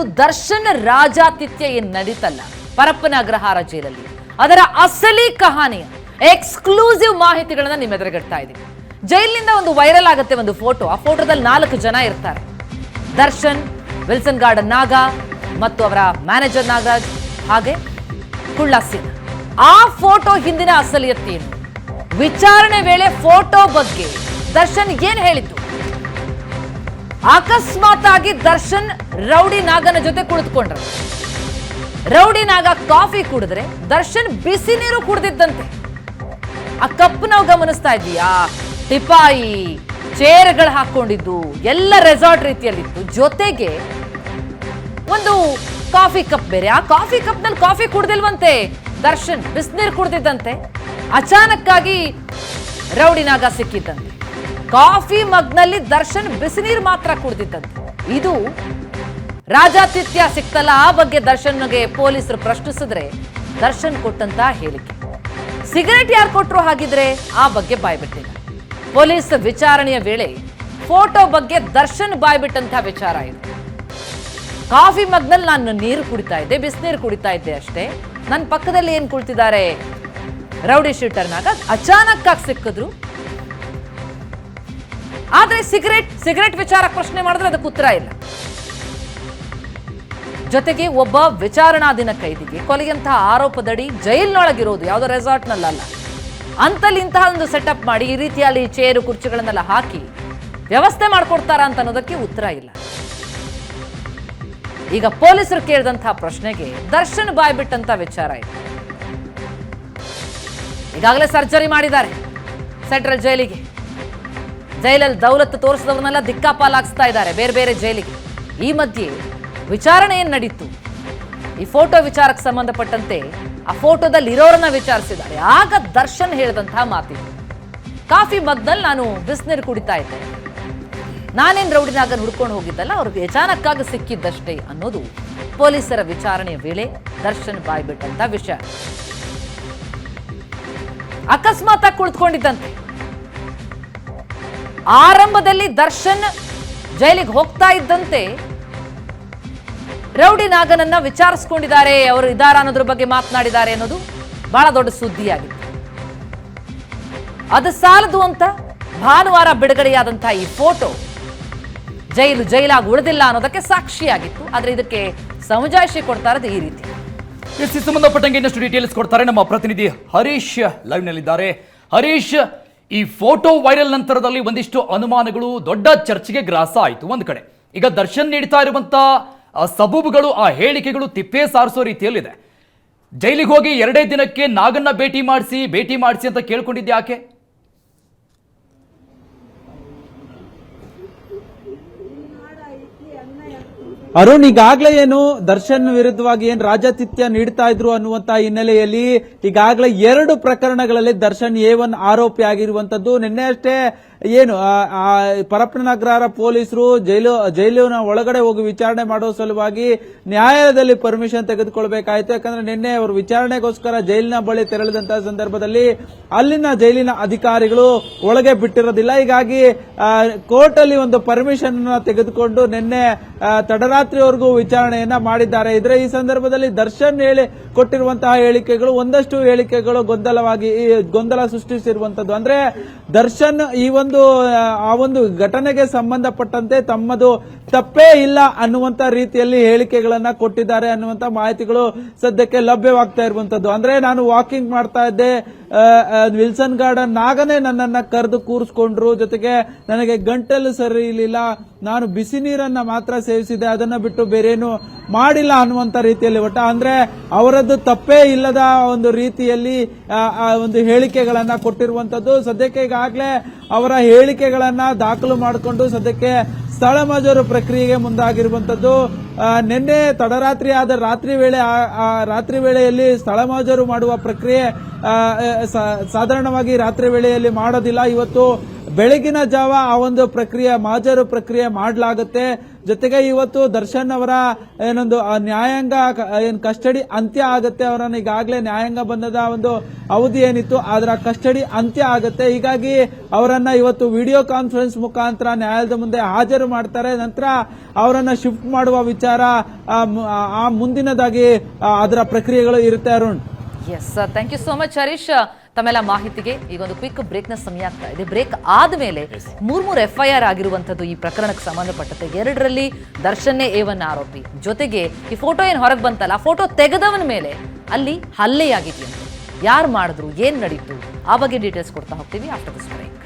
ಅದು ದರ್ಶನ್ ರಾಜಾತಿಥ್ಯ ಏನು ನಡೀತಲ್ಲ? ಪರಪ್ಪನ ಅಗ್ರಹಾರ ಜೈಲಲ್ಲಿ. ಅದರ ಅಸಲಿ ಕಹಾನಿಯ ಎಕ್ಸ್ಕ್ಲೂಸಿವ್ ಮಾಹಿತಿಗಳನ್ನ ನಿಮ್ಮ ಎದುರುಗಡ್ತಾ ಇದ್ದೀವಿ ಜೈಲಿನಿಂದ ಒಂದು ವೈರಲ್ ಆಗುತ್ತೆ ಒಂದು ಫೋಟೋ. ಆ ಫೋಟೋದಲ್ಲಿ ನಾಲ್ಕು ಜನ ಇರ್ತಾರೆ. ದರ್ಶನ್, ವಿಲ್ಸನ್ ಗಾರ್ಡನ್ ನಾಗ ಮತ್ತು ಅವರ ಮ್ಯಾನೇಜರ್ ನಾಗರಾಜ್ ಹಾಗೆ ಕುಳ್ಳ ಸಿಂಗ್ ಆ ಫೋಟೋ ಹಿಂದಿನ ಅಸಲಿಯತ್ತೇನು? ವಿಚಾರಣೆ ವೇಳೆ ಫೋಟೋ ಬಗ್ಗೆ ದರ್ಶನ್ ಏನ್ ಹೇಳಿದ್ದು? ಅಕಸ್ಮಾತ್ ಆಗಿ ದರ್ಶನ್ ರೌಡಿ ನಾಗನ ಜೊತೆ ಕುಳಿತುಕೊಂಡ್ರು. ರೌಡಿ ನಾಗ ಕಾಫಿ ಕುಡಿದ್ರೆ ದರ್ಶನ್ ಬಿಸಿ ನೀರು ಕುಡ್ದಿದ್ದಂತೆ. ಆ ಕಪ್ ನಾವು ಗಮನಿಸ್ತಾ ಇದೀಯಾ ಟಿಪಾಯಿ, ಚೇರ್ಗಳು ಹಾಕೊಂಡಿದ್ದು, ಎಲ್ಲ ರೆಸಾರ್ಟ್ ರೀತಿಯಲ್ಲಿತ್ತು. ಜೊತೆಗೆ ಒಂದು ಕಾಫಿ ಕಪ್ ಬೇರೆ. ಆ ಕಾಫಿ ಕಪ್ನಲ್ಲಿ ಕಾಫಿ ಕುಡ್ದಿಲ್ವಂತೆ. ದರ್ಶನ್ ಬಿಸಿನೀರು ಕುಡ್ದಿದ್ದಂತೆ. ಅಚಾನಕ್ಕಾಗಿ ರೌಡಿ ನಾಗ ಸಿಕ್ಕಿದ್ದಂತೆ. ಕಾಫಿ ಮಗ್ನಲ್ಲಿ ದರ್ಶನ್ ಬಿಸಿನೀರು ಮಾತ್ರ ಕುಡ್ದಿದ್ದಂತೆ ಇದು ರಾಜಾತಿಥ್ಯ ಸಿಕ್ತಲ್ಲ ಆ ಬಗ್ಗೆ ದರ್ಶನ್ಗೆ ಪೊಲೀಸರು ಪ್ರಶ್ನಿಸಿದ್ರೆ ದರ್ಶನ್ ಕೊಟ್ಟಂತ ಹೇಳಿಕೆ. ಸಿಗರೆಟ್ ಯಾರು ಕೊಟ್ಟರು ಹಾಗಿದ್ರೆ ಆ ಬಗ್ಗೆ ಬಾಯ್ಬಿಟ್ಟಿಲ್ಲ. ಪೊಲೀಸ್ ವಿಚಾರಣೆಯ ವೇಳೆ ಫೋಟೋ ಬಗ್ಗೆ ದರ್ಶನ್ ಬಾಯ್ಬಿಟ್ಟಂತ ವಿಚಾರ ಇದು. ಕಾಫಿ ಮಗ್ನಲ್ಲಿ ನಾನು ನೀರು ಕುಡಿತಾ ಇದ್ದೆ ಬಿಸಿನೀರು ಕುಡಿತಾ ಇದ್ದೆ ಅಷ್ಟೇ. ನನ್ನ ಪಕ್ಕದಲ್ಲಿ ಏನು ಕುಳಿತಿದ್ದಾರೆ? ರೌಡಿ ಶೀಟರ್ನಾಗ ಅಚಾನಕ್ ಆಗಿ ಸಿಕ್ಕಿದ್ರು. ಆದ್ರೆ ಸಿಗರೆಟ್ ಸಿಗರೆಟ್ ವಿಚಾರ ಪ್ರಶ್ನೆ ಮಾಡಿದ್ರೆ ಅದಕ್ಕೆ ಉತ್ತರ ಇಲ್ಲ. ಜೊತೆಗೆ ಒಬ್ಬ ವಿಚಾರಣಾಧೀನ ಕೈದಿಗೆ ಕೊಲೆಯಂತಹ ಆರೋಪದಡಿ ಜೈಲಿನೊಳಗಿರೋದು ಯಾವುದೋ ರೆಸಾರ್ಟ್ನಲ್ಲ ಅಂತಲ್ಲಿ ಇಂತಹ ಒಂದು ಸೆಟಪ್ ಮಾಡಿ ಈ ರೀತಿಯಲ್ಲಿ ಚೇರು, ಕುರ್ಚಿಗಳನ್ನೆಲ್ಲ ಹಾಕಿ ವ್ಯವಸ್ಥೆ ಮಾಡಿಕೊಡ್ತಾರಾ ಅಂತ ಅನ್ನೋದಕ್ಕೆ ಉತ್ತರ ಇಲ್ಲ. ಈಗ ಪೊಲೀಸರು ಕೇಳಿದಂತಹ ಪ್ರಶ್ನೆಗೆ ದರ್ಶನ್ ಬಾಯ್ಬಿಟ್ಟಂತ ವಿಚಾರ ಇದೆ. ಈಗಾಗಲೇ ಸರ್ಜರಿ ಮಾಡಿದ್ದಾರೆ ಸೆಂಟ್ರಲ್ ಜೈಲಿಗೆ. ಜೈಲಲ್ಲಿ ದೌಲತ್ತು ತೋರಿಸಿದವ್ರನ್ನೆಲ್ಲ ದಿಕ್ಕಾಪಾಲಾಗಿಸ್ತಾ ಇದ್ದಾರೆ, ಬೇರೆ ಬೇರೆ ಜೈಲಿಗೆ. ಈ ಮಧ್ಯೆ ವಿಚಾರಣೆ ಏನು ನಡೀತು? ಈ ಫೋಟೋ ವಿಚಾರಕ್ಕೆ ಸಂಬಂಧಪಟ್ಟಂತೆ ಆ ಫೋಟೋದಲ್ಲಿ ಇರೋರನ್ನ ವಿಚಾರಿಸಿದ್ದಾರೆ. ಆಗ ದರ್ಶನ್ ಹೇಳಿದಂತಹ ಮಾತಿದೆ. ಕಾಫಿ ಮಗ್ನಲ್ಲಿ ನಾನು ಬಿಸಿನೀರು ಕುಡಿತಾ ಇದ್ದೆ. ನಾನೇನು ರೌಡಿನಾಗ ಹುಡ್ಕೊಂಡು ಹೋಗಿದ್ದಲ್ಲ, ಅವ್ರಿಗೆ ಅಚಾನಕ್ಕಾಗಿ ಸಿಕ್ಕಿದ್ದಷ್ಟೇ ಅನ್ನೋದು ಪೊಲೀಸರ ವಿಚಾರಣೆಯ ವೇಳೆ ದರ್ಶನ್ ಬಾಯ್ಬಿಟ್ಟಂತ ವಿಷಯ. ಅಕಸ್ಮಾತ್ ಕುಳಿತುಕೊಂಡಿದ್ದಂತೆ. ಆರಂಭದಲ್ಲಿ ದರ್ಶನ್ ಜೈಲಿಗೆ ಹೋಗ್ತಾ ಇದ್ದಂತೆ ರೌಡಿ ನಾಗನನ್ನ ವಿಚಾರಿಸ್ಕೊಂಡಿದ್ದಾರೆ. ಅವರು ಇದಾರ ಅನ್ನೋದ್ರ ಬಗ್ಗೆ ಮಾತನಾಡಿದ್ದಾರೆ ಅನ್ನೋದು ಬಹಳ ದೊಡ್ಡ ಸುದ್ದಿಯಾಗಿತ್ತು ಅದು ಸಾಲದು ಅಂತ ಭಾನುವಾರ ಬಿಡುಗಡೆಯಾದಂತಹ ಈ ಫೋಟೋ ಜೈಲು ಜೈಲಾಗಿ ಉಳಿದಿಲ್ಲ ಅನ್ನೋದಕ್ಕೆ ಸಾಕ್ಷಿಯಾಗಿತ್ತು. ಆದ್ರೆ ಇದಕ್ಕೆ ಸಮಜಾಯಿಷಿ ಕೊಡ್ತಾ ಇರೋದು ಈ ರೀತಿ. ಸಂಬಂಧಪಟ್ಟಂಗೆ ಇನ್ನಷ್ಟು ಡೀಟೇಲ್ಸ್ ಕೊಡ್ತಾರೆ ನಮ್ಮ ಪ್ರತಿನಿಧಿ ಹರೀಶ್ ಲೈವ್ ನಲ್ಲಿದ್ದಾರೆ. ಹರೀಶ್ ಈ ಫೋಟೋ ವೈರಲ್ ನಂತರದಲ್ಲಿ ಒಂದಿಷ್ಟು ಅನುಮಾನಗಳು ದೊಡ್ಡ ಚರ್ಚೆಗೆ ಗ್ರಾಸ ಆಯಿತು ಒಂದು ಕಡೆ. ಈಗ ದರ್ಶನ್ ನೀಡ್ತಾ ಇರುವಂತ, ಆ, ಸಬೂಬುಗಳು, ಆ ಹೇಳಿಕೆಗಳು ತಿಪ್ಪೇ ಸಾರಿಸೋ ರೀತಿಯಲ್ಲಿದೆ. ಜೈಲಿಗೆ ಹೋಗಿ ಎರಡೇ ದಿನಕ್ಕೆ ನಾಗನ್ನ ಭೇಟಿ ಮಾಡಿಸಿ ಭೇಟಿ ಮಾಡಿಸಿ ಅಂತ ಕೇಳ್ಕೊಂಡಿದ್ದೆ ಯಾಕೆ? ಅರುಣ್ ಈಗಾಗ್ಲೇ ಏನು ದರ್ಶನ್ ವಿರುದ್ಧವಾಗಿ ಏನ್ ರಾಜಾತಿಥ್ಯ ನೀಡ್ತಾ ಇದ್ರು ಅನ್ನುವಂತ ಹಿನ್ನೆಲೆಯಲ್ಲಿ ಈಗಾಗಲೇ ಎರಡು ಪ್ರಕರಣಗಳಲ್ಲಿ ದರ್ಶನ್ ಎ ಒನ್ ಆರೋಪಿ ಆಗಿರುವಂತದ್ದು ನಿನ್ನೆ ಅಷ್ಟೇ ಏನು, ಆ- ಆ ಪರಪ್ಪನಗರ ಪೊಲೀಸರು ಜೈಲು, ಜೈಲಿನ ಒಳಗಡೆ ಹೋಗಿ ವಿಚಾರಣೆ ಮಾಡೋ ಸಲುವಾಗಿ ನ್ಯಾಯಾಲಯದಲ್ಲಿ ಪರ್ಮಿಷನ್ ತೆಗೆದುಕೊಳ್ಬೇಕಾಯ್ತು. ಯಾಕಂದ್ರೆ ನಿನ್ನೆ ಅವರು ವಿಚಾರಣೆಗೋಸ್ಕರ ಜೈಲಿನ ಬಳಿ ತೆರಳಿದಂತಹ ಸಂದರ್ಭದಲ್ಲಿ ಅಲ್ಲಿನ ಜೈಲಿನ ಅಧಿಕಾರಿಗಳು ಒಳಗೆ ಬಿಟ್ಟಿರೋದಿಲ್ಲ. ಹೀಗಾಗಿ ಕೋರ್ಟ್ ಅಲ್ಲಿ ಒಂದು ಪರ್ಮಿಷನ್ ತೆಗೆದುಕೊಂಡು ನಿನ್ನೆ ತಡರಾತ್ರಿವರೆಗೂ ವಿಚಾರಣೆಯನ್ನ ಮಾಡಿದ್ದಾರೆ. ಇದ್ರೆ ಈ ಸಂದರ್ಭದಲ್ಲಿ ದರ್ಶನ್ ಹೇಳಿ ಕೊಟ್ಟಿರುವಂತಹ ಹೇಳಿಕೆಗಳು ಒಂದಷ್ಟು ಹೇಳಿಕೆಗಳು ಗೊಂದಲವಾಗಿ ಗೊಂದಲ ಸೃಷ್ಟಿಸಿರುವಂತದ್ದು. ಅಂದ್ರೆ ದರ್ಶನ್ ಈ ಒಂದು ಆ, ಆ ಒಂದು ಘಟನೆಗೆ ಸಂಬಂಧಪಟ್ಟಂತೆ ತಮ್ಮದು ತಪ್ಪೇ ಇಲ್ಲ ಅನ್ನುವಂತ ರೀತಿಯಲ್ಲಿ ಹೇಳಿಕೆಗಳನ್ನ ಕೊಟ್ಟಿದ್ದಾರೆ ಅನ್ನುವಂತ ಮಾಹಿತಿಗಳು ಸದ್ಯಕ್ಕೆ ಲಭ್ಯವಾಗ್ತಾ ಇರುವಂತದ್ದು. ಅಂದ್ರೆ ನಾನು ವಾಕಿಂಗ್ ಮಾಡ್ತಾ ಇದ್ದೆ ವಿಲ್ಸನ್ ಗಾರ್ಡನ್ ನಾಗನೇ ನನ್ನನ್ನ ಕರೆದು ಕೂರಿಸ್ಕೊಂಡ್ರು. ಜೊತೆಗೆ ನನಗೆ ಗಂಟಲು ಸರಿ ಇರಲಿಲ್ಲ. ನಾನು ಬಿಸಿ ನೀರನ್ನ ಮಾತ್ರ ಸೇವಿಸಿದೆ ಅದನ್ನ ಬಿಟ್ಟು ಬೇರೇನು ಮಾಡಿಲ್ಲ ಅನ್ನುವಂತ ರೀತಿಯಲ್ಲಿ ಒಟ್ಟ. ಅಂದ್ರೆ ಅವರದ್ದು ತಪ್ಪೇ ಇಲ್ಲದ ಒಂದು ರೀತಿಯಲ್ಲಿ ಒಂದು ಹೇಳಿಕೆಗಳನ್ನ ಕೊಟ್ಟಿರುವಂತದ್ದು. ಸದ್ಯಕ್ಕೆ ಈಗಾಗಲೇ ಅವರ ಹೇಳಿಕೆಗಳನ್ನ ದಾಖಲು ಮಾಡಿಕೊಂಡು ಸದ್ಯಕ್ಕೆ ಸ್ಥಳ ಮಜೂರು ಪ್ರಕ್ರಿಯೆಗೆ ಮುಂದಾಗಿರುವಂತದ್ದು ನಿನ್ನೆ ತಡರಾತ್ರಿ ಆದ ರಾತ್ರಿ ವೇಳೆ ರಾತ್ರಿ ವೇಳೆಯಲ್ಲಿ ಸ್ಥಳ ಮಜೂರು ಮಾಡುವ ಪ್ರಕ್ರಿಯೆ ಸಾಧಾರಣವಾಗಿ ರಾತ್ರಿ ವೇಳೆಯಲ್ಲಿ ಮಾಡೋದಿಲ್ಲ. ಇವತ್ತು ಬೆಳಗಿನ ಜಾವ ಆ ಒಂದು ಪ್ರಕ್ರಿಯೆ, ಮಾಜರು ಪ್ರಕ್ರಿಯೆ ಮಾಡಲಾಗುತ್ತೆ. ಜೊತೆಗೆ ಇವತ್ತು ದರ್ಶನ್ ಅವರ ಏನೊಂದು ನ್ಯಾಯಾಂಗ ಏನು ಏನ್ ಕಸ್ಟಡಿ ಅಂತ್ಯ ಆಗುತ್ತೆ ಅವರನ್ನು ಈಗಾಗಲೇ ನ್ಯಾಯಾಂಗ ಬಂದದ ಒಂದು ಅವಧಿ ಏನಿತ್ತು ಅದರ ಕಸ್ಟಡಿ ಅಂತ್ಯ ಆಗುತ್ತೆ. ಹೀಗಾಗಿ ಅವರನ್ನ ಇವತ್ತು ವಿಡಿಯೋ ಕಾನ್ಫರೆನ್ಸ್ ಮುಖಾಂತರ ನ್ಯಾಯಾಲಯದ ಮುಂದೆ ಹಾಜರು ಮಾಡ್ತಾರೆ. ನಂತರ ಅವರನ್ನ ಶಿಫ್ಟ್ ಮಾಡುವ ವಿಚಾರ ಆ, ಮುಂದಿನದಾಗಿ ಅದರ ಪ್ರಕ್ರಿಯೆಗಳು ಇರುತ್ತೆ Arun. Yes thank you so much Harish. ತಮ್ಮೆಲ್ಲ ಮಾಹಿತಿಗೆ ಈಗ ಒಂದು ಕ್ವಿಕ್ ಬ್ರೇಕ್ನ ಸಮಯ ಆಗ್ತಾ ಇದೆ. ಬ್ರೇಕ್ ಆದ್ಮೇಲೆ ಮೂರ್ ಮೂರು ಎಫ್ ಐ ಆರ್ ಆಗಿರುವಂತದ್ದು ಈ ಪ್ರಕರಣಕ್ಕೆ ಸಂಬಂಧಪಟ್ಟಂತೆ. ಎರಡರಲ್ಲಿ ದರ್ಶನ್ನೇ ಎ ಒನ್ ಆರೋಪಿ. ಜೊತೆಗೆ ಈ ಫೋಟೋ ಏನ್ ಹೊರಗೆ ಬಂತಲ್ಲ ಆ ಫೋಟೋ ತೆಗೆದವನ ಮೇಲೆ ಅಲ್ಲಿ ಹಲ್ಲೆಯಾಗಿದೆಯಂತೆ. ಯಾರು ಮಾಡಿದ್ರು ಏನ್ ನಡೀತು ಆ ಬಗ್ಗೆ ಡೀಟೇಲ್ಸ್ ಕೊಡ್ತಾ ಹೋಗ್ತೀವಿ ಆಫ್ಟರ್ ದಿಸ್ ಬ್ರೇಕ್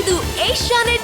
ಇದು ಏಷ್ಯಾನೆಟ್